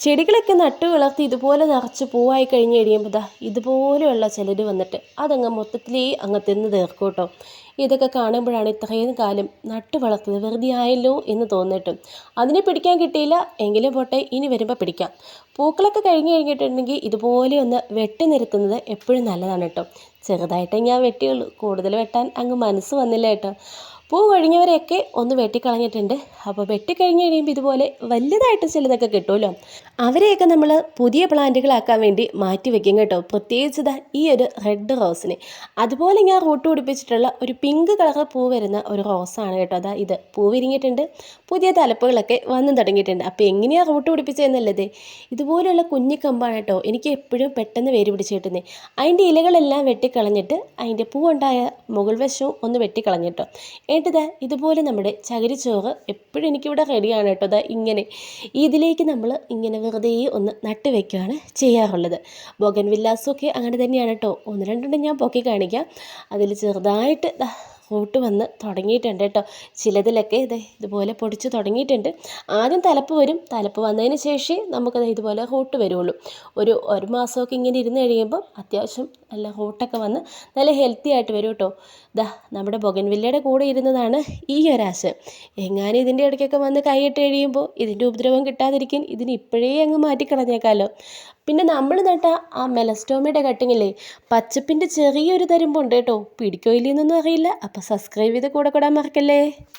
ചെടികളൊക്കെ നട്ടു വളർത്തി ഇതുപോലെ നിറച്ച് പൂവായി കഴിഞ്ഞ് കഴിയുമ്പോൾ ദാ ഇതുപോലെയുള്ള ചിലർ വന്നിട്ട് അതങ്ങ് മൊത്തത്തിലേ അങ്ങ് തിന്ന് തീർക്കും കേട്ടോ. ഇതൊക്കെ കാണുമ്പോഴാണ് ഇത്രയും കാലം നട്ടു വളർത്തിയത് വെറുതെ ആയല്ലോ എന്ന് തോന്നിട്ടും. അതിനെ പിടിക്കാൻ കിട്ടിയില്ല എങ്കിലും പോട്ടെ ഇനി വരുമ്പോൾ പിടിക്കാം. പൂക്കളൊക്കെ കഴിഞ്ഞ് കഴിഞ്ഞിട്ടുണ്ടെങ്കിൽ ഇതുപോലെ ഒന്ന് വെട്ടി നിരത്തുന്നത് എപ്പോഴും നല്ലതാണ് കേട്ടോ. ചെറുതായിട്ടേ ഞാൻ വെട്ടിയുള്ളൂ. കൂടുതൽ വെട്ടാൻ അങ്ങ് മനസ്സ് വന്നില്ല കേട്ടോ. പൂ കഴിഞ്ഞവരെയൊക്കെ ഒന്ന് വെട്ടിക്കളഞ്ഞിട്ടുണ്ട്. അപ്പോൾ വെട്ടിക്കഴിഞ്ഞ് കഴിയുമ്പോൾ ഇതുപോലെ വലുതായിട്ട് ചിലതൊക്കെ കിട്ടുമല്ലോ. അവരെയൊക്കെ നമ്മൾ പുതിയ പ്ലാന്റുകളാക്കാൻ വേണ്ടി മാറ്റി വെക്കും കേട്ടോ. പ്രത്യേകിച്ച് ഇതാ ഈ ഒരു റെഡ് റോസിന്. അതുപോലെ ഞാൻ റൂട്ട് പിടിപ്പിച്ചിട്ടുള്ള ഒരു പിങ്ക് കളർ പൂ വരുന്ന ഒരു റോസാണ് കേട്ടോ. അതാ ഇത് പൂ വിരിഞ്ഞിട്ടുണ്ട്. പുതിയ തലപ്പുകളൊക്കെ വന്നു തുടങ്ങിയിട്ടുണ്ട്. അപ്പോൾ എങ്ങനെയാണ് റൂട്ട് പിടിപ്പിച്ചതെന്നുള്ളത്? ഇതുപോലെയുള്ള കുഞ്ഞു കമ്പാണ് കേട്ടോ. എനിക്ക് എപ്പോഴും പെട്ടെന്ന് വേര് പിടിച്ച് കിട്ടുന്നത്. അതിന്റെ ഇലകളെല്ലാം വെട്ടിക്കളഞ്ഞിട്ട് അതിന്റെ പൂവുണ്ടായ മുകൾ വശവും ഒന്ന് വെട്ടിക്കളഞ്ഞിട്ടോ. എന്നിട്ട് ഇതുപോലെ നമ്മുടെ ചകിരിച്ചോറ് എപ്പോഴും എനിക്കിവിടെ റെഡിയാണ് കേട്ടോ. ദാ ഇങ്ങനെ. ഇതിലേക്ക് നമ്മൾ ഇങ്ങനെ വെറുതെ ഒന്ന് നട്ട് വെക്കുകയാണ് ചെയ്യാറുള്ളത്. ബൊഗൻ വില്ലാസൊക്കെ അങ്ങനെ തന്നെയാണ് കേട്ടോ. ഒന്ന് രണ്ടെണ്ണം ഞാൻ പൊക്കി കാണിക്കാം. അതിൽ ചെറുതായിട്ട് ദാ വന്ന് തുടങ്ങിയിട്ടുണ്ട് കേട്ടോ. ചിലതിലൊക്കെ ഇത് ഇതുപോലെ പൊടിച്ച് തുടങ്ങിയിട്ടുണ്ട്. ആദ്യം തലപ്പ് വരും. തലപ്പ് വന്നതിന് ശേഷമേ നമുക്കത് ഇതുപോലെ റൂട്ട് വരുള്ളൂ. ഒരു ഒരു മാസമൊക്കെ ഇങ്ങനെ ഇരുന്ന് കഴിയുമ്പോൾ അത്യാവശ്യം നല്ല റൂട്ടൊക്കെ വന്ന് നല്ല ഹെൽത്തി ആയിട്ട് വരും കേട്ടോ. ദാ നമ്മുടെ ബൊഗൻവില്ലയുടെ കൂടെ ഇരുന്നതാണ് ഈ ഒരാശം എങ്ങാനും ഇതിന്റെ ഇടയ്ക്കൊക്കെ വന്ന് കൈയിട്ട് കഴിയുമ്പോൾ ഇതിന്റെ ഉപദ്രവം കിട്ടാതിരിക്കാൻ ഇതിന് ഇപ്പോഴേ അങ്ങ് മാറ്റിക്കളഞ്ഞേക്കാമല്ലോ പിന്നെ നമ്മൾ നട്ട ആ മെലസ്റ്റോമയുടെ കട്ടിങ്ങില്ലേ പച്ചപ്പിന്റെ ചെറിയൊരു തരുമ്പുണ്ട് കേട്ടോ. പിടിക്കോ ഇല്ലയെന്നൊന്നും അറിയില്ല. അപ്പോൾ സബ്സ്ക്രൈബ് ചെയ്ത് കൂടെ കൂടാൻ മറക്കല്ലേ?